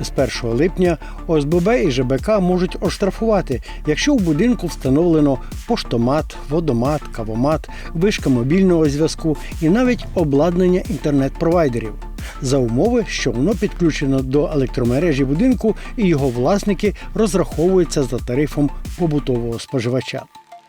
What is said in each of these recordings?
З 1 липня ОСББ і ЖБК можуть оштрафувати, якщо в будинку встановлено поштомат, водомат, кавомат, вишка мобільного зв'язку і навіть обладнання інтернет-провайдерів. За умови, що воно підключено до електромережі будинку і його власники розраховуються за тарифом побутового споживача.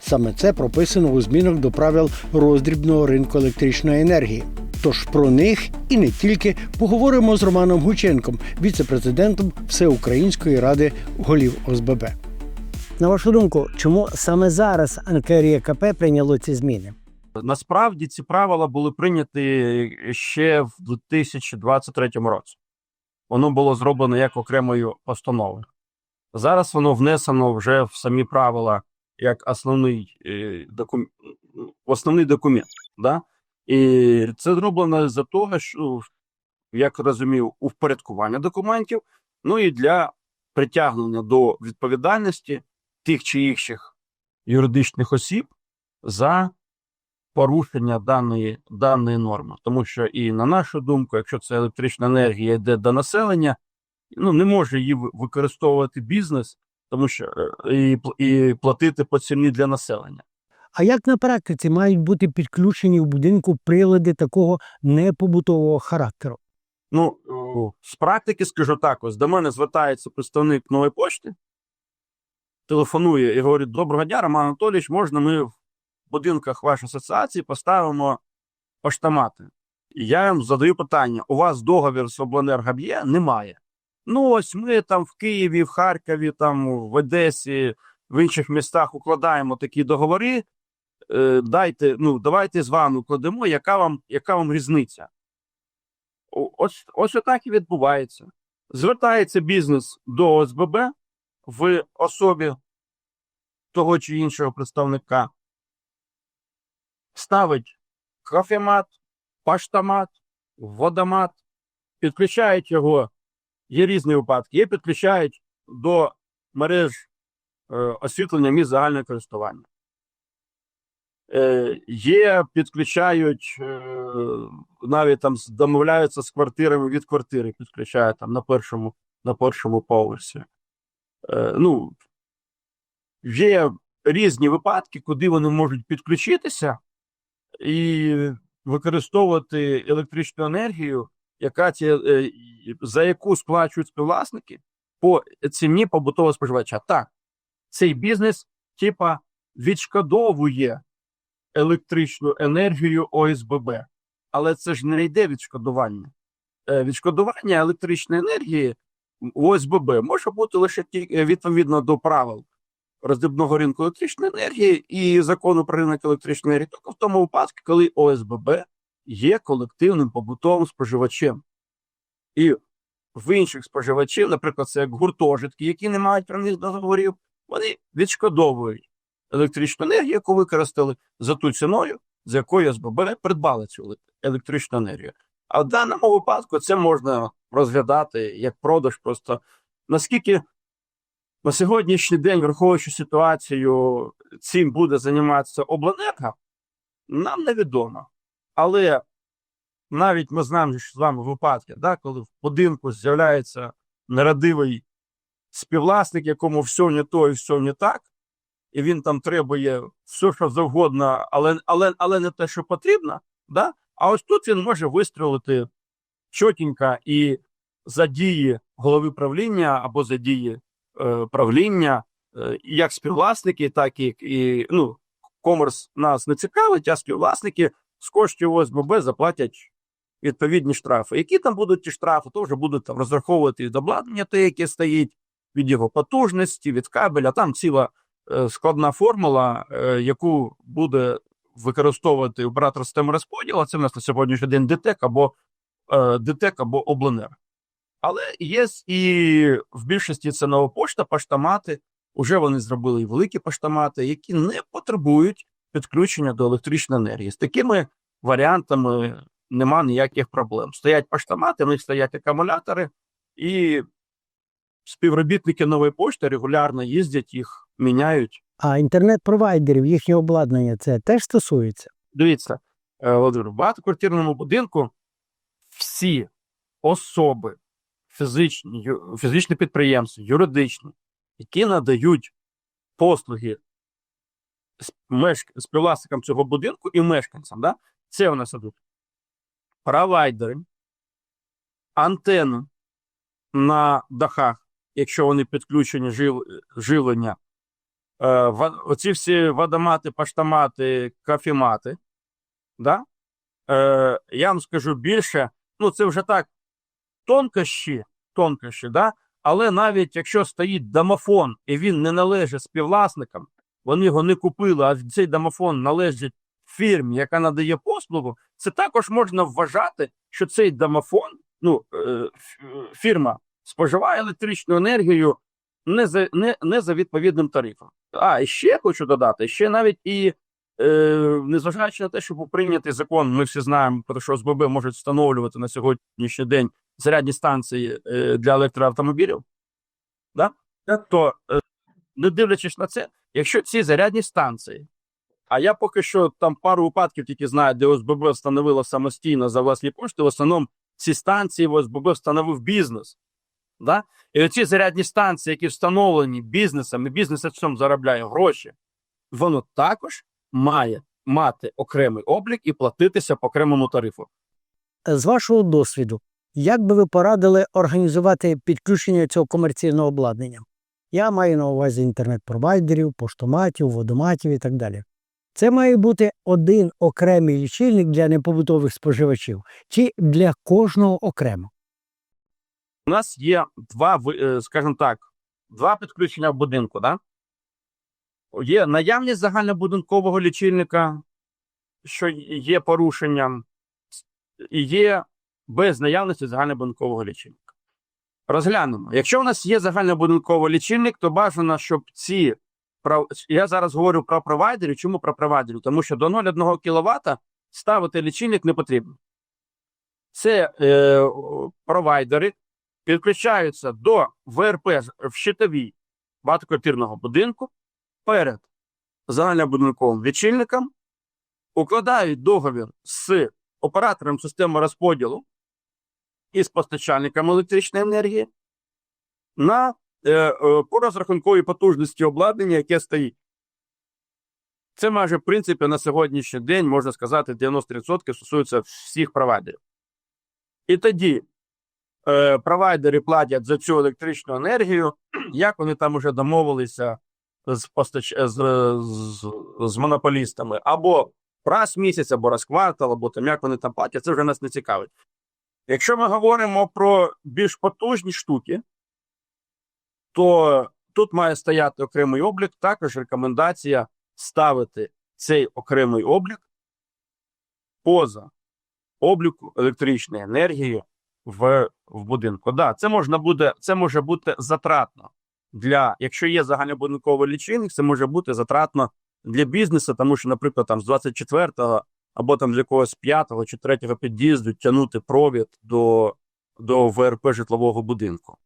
Саме це прописано у змінах до правил роздрібного ринку електричної енергії. Тож про них і не тільки поговоримо з Романом Гученком, віце-президентом Всеукраїнської ради голів ОСББ. На вашу думку, чому саме зараз НКРЄКП прийняло ці зміни? Насправді ці правила були прийняті ще в 2023 році. Воно було зроблено як окремою постановою. Зараз воно внесено вже в самі правила як основний, е, докум... основний документ. Да? І це зроблено за того, що, як розумів, у впорядкування документів, ну і для притягнення до відповідальності тих чи інших юридичних осіб за порушення даної, даної норми. Тому що, і на нашу думку, якщо це електрична енергія йде до населення, ну не може її використовувати бізнес, тому що е, і, і платити по ціні для населення. А як на практиці мають бути підключені в будинку прилади такого непобутового характеру? Ну, з практики скажу так: ось до мене звертається представник нової пошти, телефонує і говорить: Доброго дня, Роман Анатолійович, можна ми в будинках вашої асоціації поставимо поштомати? І я їм задаю питання: у вас договір з обленерго є? Немає. Ну, ось ми там в Києві, в Харкові, там в Одесі, в інших містах укладаємо такі договори. Е, дайте, ну, давайте з вами укладемо, яка вам, яка вам різниця? Ось, ось отак і відбувається. Звертається бізнес до ОСББ в особі того чи іншого представника, ставить кофемат, паштомат, водомат, підключають його. Є різні випадки. Є підключають до мереж е, освітлення місць загального користування. Е, є, підключають, е, навіть там домовляються з квартирами від квартири, підключають там на першому, на першому поверсі. Е, ну, є різні випадки, куди вони можуть підключитися і використовувати електричну енергію, яка ці, за яку сплачують співвласники по ціні побутового споживача. Так, цей бізнес, типа, відшкодовує електричну енергію ОСББ. Але це ж не йде відшкодування. Е, Відшкодування електричної енергії ОСББ може бути лише ті- е, відповідно до правил роздібного ринку електричної енергії і закону про ринок електричної енергії, тільки в тому випадку, коли ОСББ є колективним побутовим споживачем. І в інших споживачів, наприклад, це як гуртожитки, які не мають про них договорів, вони відшкодовують електричну енергію, яку використали за ту ціною, за якою ОСББ придбали цю електричну енергію. А в даному випадку це можна розглядати як продаж. Просто наскільки на сьогоднішній день, враховуючи ситуацію, цим буде займатися обленерго, нам невідомо. Але навіть ми знаємо що з вами випадки, да, коли в будинку з'являється нерадивий співвласник, якому все не то і все не так, і він там требує все, що завгодно, але, але, але не те, що потрібно. Да? А ось тут він може вистрілити чотенько і за дії голови правління або за дії е, правління, е, як співвласники, так і, і ну, комерс нас не цікавить, а співвласники з коштів ОСББ заплатять відповідні штрафи. Які там будуть ті штрафи, то вже будуть там розраховувати від обладнання, те, яке стоїть, від його потужності, від кабеля. Там ціла складна формула, е, яку буде використовувати оператор системи розподілу. Це в нас на сьогоднішній день ДТЕК або е, ДТЕК або Обленер. Але є і в більшості це нова пошта, поштомати. Уже вони зробили і великі поштомати, які не потребують підключення до електричної енергії. З такими варіантами нема ніяких проблем. Стоять поштомати, в них стоять акумулятори, і співробітники нової пошти регулярно їздять їх, міняють. А інтернет-провайдерів, їхнє обладнання це теж стосується. Дивіться, е, Володимир, в багатоквартирному будинку всі особи, фізичні, фізичні підприємства, юридичні, які надають послуги співвласникам цього будинку і мешканцям. Да? Це у нас ідуть провайдери, антени на дахах, якщо вони підключені жив... живлення, е, оці всі водомати, поштомати, кафемати. Да? Е, я вам скажу більше, ну це вже так, тонкощі, тонкощі, да? але навіть якщо стоїть домофон і він не належить співвласникам, вони його не купили, а цей домофон належить фірмі, яка надає послугу, це також можна вважати, що цей домофон, ну, е, фірма споживає електричну енергію не за, не, не за відповідним тарифом. А, і ще хочу додати, ще навіть і е, незважаючи на те, що був прийнятий закон, ми всі знаємо, про що СББ можуть встановлювати на сьогоднішній день зарядні станції е, для електроавтомобілів, да? то е, не дивлячись на це, якщо ці зарядні станції, а я поки що там пару випадків тільки знаю, де ОСББ встановила самостійно за власні кошти, в основному ці станції в ОСББ встановив бізнес. Да? І оці зарядні станції, які встановлені бізнесом, і бізнес цьому заробляє гроші, воно також має мати окремий облік і платитися по окремому тарифу. З вашого досвіду, як би ви порадили організувати підключення цього комерційного обладнання? Я маю на увазі інтернет-провайдерів, поштоматів, водоматів і так далі. Це має бути один окремий лічильник для непобутових споживачів чи для кожного окремо. У нас є два, е, скажімо так, два підключення в будинку. Да? Є наявність загальнобудинкового лічильника, що є порушенням, і є без наявності загальнобудинкового лічильника. Розглянемо. Якщо у нас є загальнобудинковий лічильник, то бажано, щоб ці. Я зараз говорю про провайдерів. Чому про провайдерів? Тому що до 0,1 кВт ставити лічильник не потрібно. Це е, провайдери, підключаються до ВРП в щитовій багатоквартирного будинку перед загальнобудинковим лічильником, укладають договір з оператором системи розподілу і з постачальником електричної енергії на е, е, по розрахунковій потужності обладнання, яке стоїть. Це майже, в принципі, на сьогоднішній день, можна сказати, 90% стосується всіх провайдерів. І тоді е, провайдери платять за цю електричну енергію, як вони там вже домовилися з, постач... з, з, з монополістами, або раз місяць, або раз квартал, або там як вони там платять, це вже нас не цікавить. Якщо ми говоримо про більш потужні штуки, то тут має стояти окремий облік. Також рекомендація ставити цей окремий облік поза обліку електричної енергії в, в будинку. Да, це можна буде, це може бути затратно для, якщо є загальнобудинковий лічильник, це може бути затратно для бізнесу, тому що, наприклад, там з 24-го або там з якогось 5-го чи 3-го під'їзду тягнути провід до, до ВРП житлового будинку.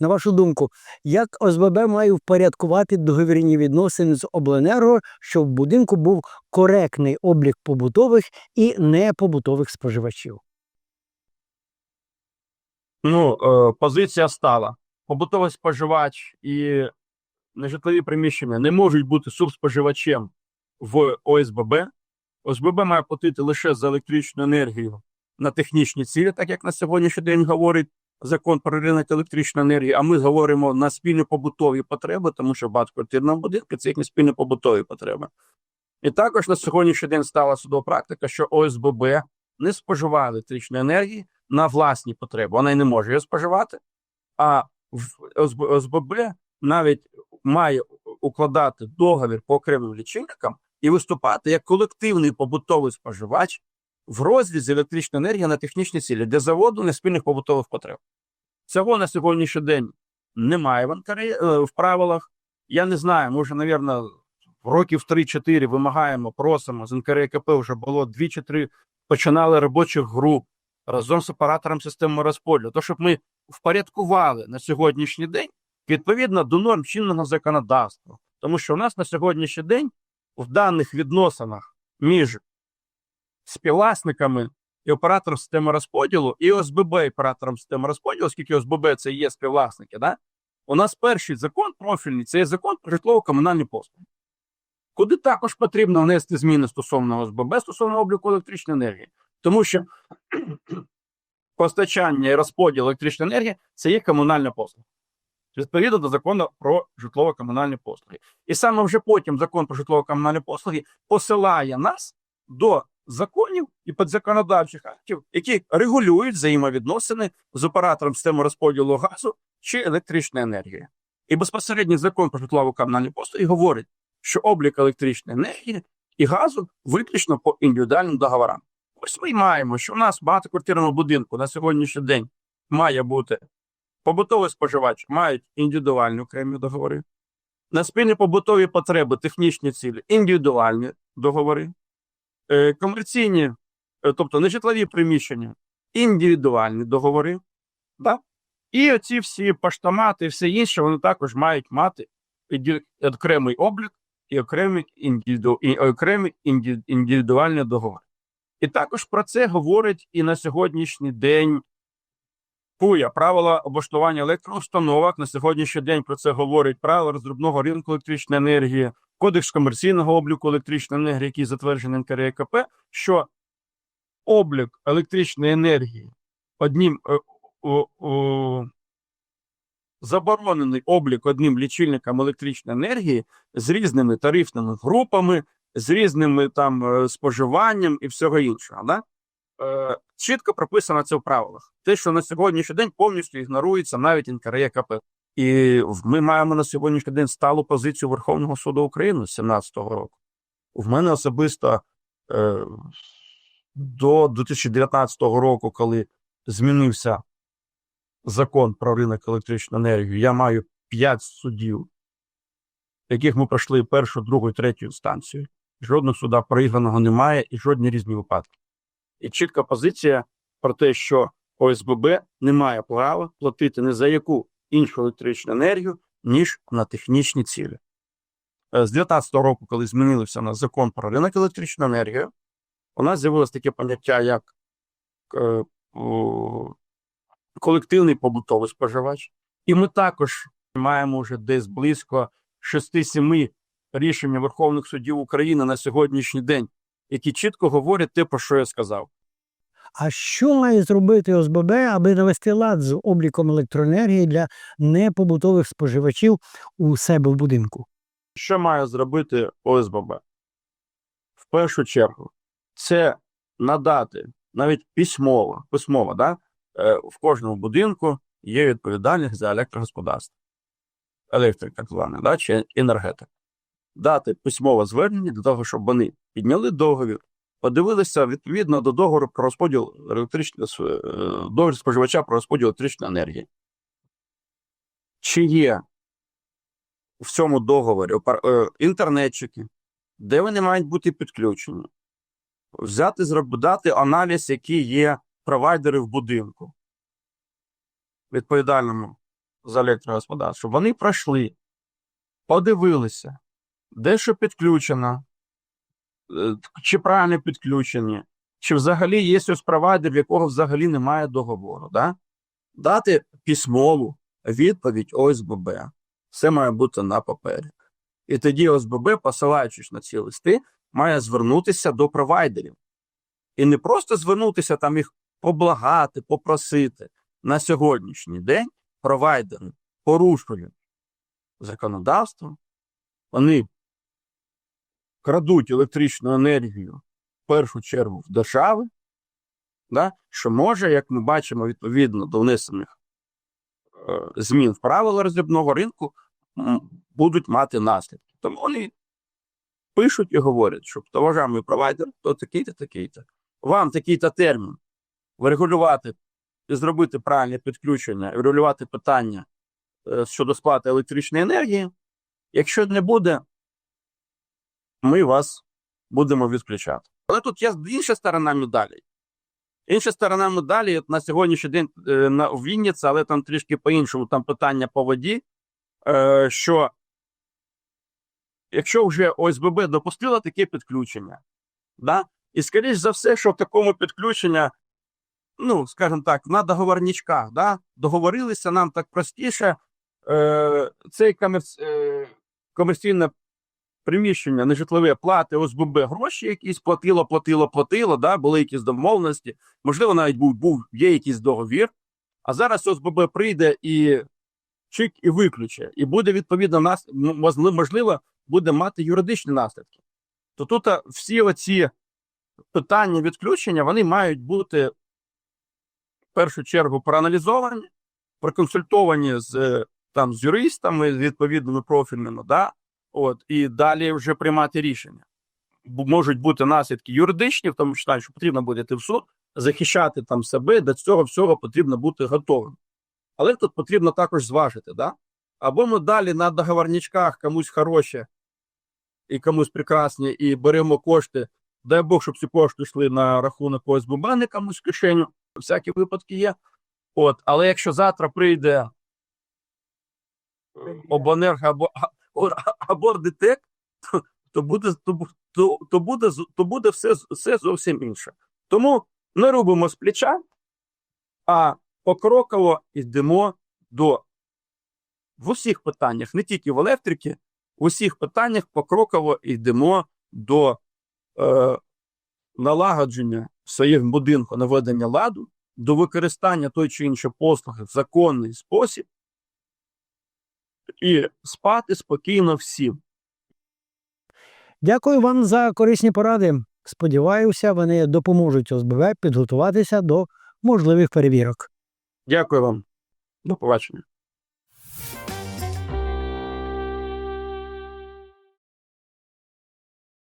На вашу думку, як ОСББ має впорядкувати договірні відносини з обленерго, щоб в будинку був коректний облік побутових і непобутових споживачів? Ну, е, позиція стала. Побутовий споживач і нежитлові приміщення не можуть бути субспоживачем в ОСББ. ОСББ має платити лише за електричну енергію на технічні цілі, так як на сьогоднішній день говорить закон про ринок електричної енергії. А ми говоримо на спільні побутові потреби, тому що багатоквартирному будинку це їхні спільні побутові потреби. І також на сьогоднішній день стала судова практика, що ОСББ не споживає електричної енергії на власні потреби. Вона й не може її споживати. А ОСББ навіть має укладати договір по окремим лічильникам і виступати як колективний побутовий споживач в розрізі електричної енергії на технічні цілі для заводу неспільних побутових потреб. Цього на сьогоднішній день немає в, НКРЕ, е, в правилах. Я не знаю, може, навірно, років 3-4 вимагаємо, просимо з НКРЕКП вже було 2-3 починали робочих груп разом з оператором системи розподілу, то щоб ми впорядкували на сьогоднішній день відповідно до норм чинного законодавства. Тому що у нас на сьогоднішній день в даних відносинах між співвласниками і оператором системи розподілу, і ОСББ оператором системи розподілу, оскільки ОСББ це є співвласники, да? у нас перший закон профільний це є закон про житлово-комунальні послуги, куди також потрібно внести зміни стосовно ОСББ, стосовно обліку електричної енергії. Тому що постачання і розподіл електричної енергії це є комунальна послуга. Відповідно до закону про житлово-комунальні послуги. І саме вже потім закон про житлово-комунальні послуги посилає нас до законів і підзаконодавчих актів, які регулюють взаємовідносини з оператором системи розподілу газу чи електричної енергії. І безпосередньо закон про житлово-комунальні послуги говорить, що облік електричної енергії і газу виключно по індивідуальним договорам. Ось ми маємо, що у нас в багатоквартирному будинку на сьогоднішній день має бути побутовий споживач, мають індивідуальні окремі договори. На спільні побутові потреби, технічні цілі, індивідуальні договори, Е, комерційні, е, тобто нежитлові приміщення, індивідуальні договори. Да? І оці всі поштомати все інше, вони також мають мати окремий облік і окремі, індивіду, окремі індивідуальні договори. І також про це говорить і на сьогоднішній день ПУЯ, правила облаштування електроустановок. На сьогоднішній день про це говорить правила розробного ринку електричної енергії, Кодекс комерційного обліку електричної енергії, який затверджений НКРЕКП, що облік електричної енергії одним е, заборонений облік одним лічильником електричної енергії з різними тарифними групами, з різними там е, споживанням і всього іншого. Да? Е, чітко прописано це в правилах. Те, що на сьогоднішній день повністю ігнорується навіть НКРЕКП. І ми маємо на сьогоднішній день сталу позицію Верховного суду України з 17-го року. В мене особисто е, до 2019 року, коли змінився закон про ринок електричної енергії, я маю 5 судів, яких ми пройшли першу, другу і третю інстанцію. Жодного суда проіграного немає і жодні різні випадки. І чітка позиція про те, що ОСББ не має права платити ні за яку іншу електричну енергію, ніж на технічні цілі. Е, З 2019 року, коли змінився на закон про ринок електричної енергії, у нас з'явилось таке поняття, як е, колективний побутовий споживач. І ми також маємо вже десь близько 6-7 рішення Верховних судів України на сьогоднішній день, які чітко говорять те, про що я сказав. А що має зробити ОСББ, аби навести лад з обліком електроенергії для непобутових споживачів у себе в будинку? Що має зробити ОСББ? В першу чергу, це надати навіть письмово, письмово, да? е, в кожному будинку є відповідальність за електрогосподарство, електрик, так званий, да? чи енергетик. Дати письмове звернення для того, щоб вони підняли договір, подивилися відповідно до договору про розподіл електричної е, договір споживача про розподіл електричної енергії. Чи є в цьому договорі е, інтернетчики, де вони мають бути підключені, взяти, дати аналіз, які є провайдери в будинку, відповідальному за електрогосподарство, щоб вони пройшли, подивилися, де що підключено, е, чи правильно підключені, чи взагалі є ось провайдер, в якого взагалі немає договору. Да? Дати письмову відповідь ОСББ. Все має бути на папері. І тоді ОСББ, посилаючись на ці листи, має звернутися до провайдерів. І не просто звернутися там їх поблагати, попросити. На сьогоднішній день провайдери порушують законодавство, вони крадуть електричну енергію в першу чергу в держави, да, що може, як ми бачимо, відповідно до внесених е, змін в правила роздрібного ринку, будуть мати наслідки. Тому вони пишуть і говорять, що уважаємо провайдер, то такий-то, такий-то. Вам такий-то термін врегулювати і зробити правильне підключення, і врегулювати питання е, щодо сплати електричної енергії. Якщо не буде, ми вас будемо відключати. Але тут є інша сторона медалі. Інша сторона медалі на сьогоднішній день е, на Вінниці, але там трішки по-іншому, там питання по воді, е, що якщо вже ОСББ допустила таке підключення, да, І, скоріш за все, що в такому підключення, ну, скажімо так, на договорничках, да? договорилися нам так простіше. Е, цей комерц, комерційне приміщення, нежитлове плати, ОСББ, гроші якісь платило, платило, платило, да? були якісь домовленості. Можливо, навіть був, був є якийсь договір. А зараз ОСББ прийде і чик і виключить. І буде відповідно нас, можливо, буде мати юридичні наслідки. То тут всі оці питання відключення вони мають бути в першу чергу проаналізовані, проконсультовані з е, там з юристами, з відповідними профільними, да? От, і далі вже приймати рішення. Можуть бути наслідки юридичні, в тому числі, що потрібно буде йти в суд, захищати там себе, до цього всього потрібно бути готовим. Але тут потрібно також зважити, да? або ми далі на договорничках комусь хороші і комусь прекрасні, і беремо кошти. Дай Бог, щоб ці кошти йшли на рахунок ОСББ, не комусь в кишеню. Всякі випадки є. От, але якщо завтра прийде обленерго або, або, або то, то буде, то, то, буде, то буде все, все зовсім інше. Тому не робимо з плеча, а покроково йдемо до в усіх питаннях, не тільки в електриці, в усіх питаннях покроково йдемо до е, налагодження в своїх будинку наведення ладу, до використання той чи іншої послуги в законний спосіб і спати спокійно всім. Дякую вам за корисні поради. Сподіваюся, вони допоможуть ОСББ підготуватися до можливих перевірок. Дякую вам. До побачення.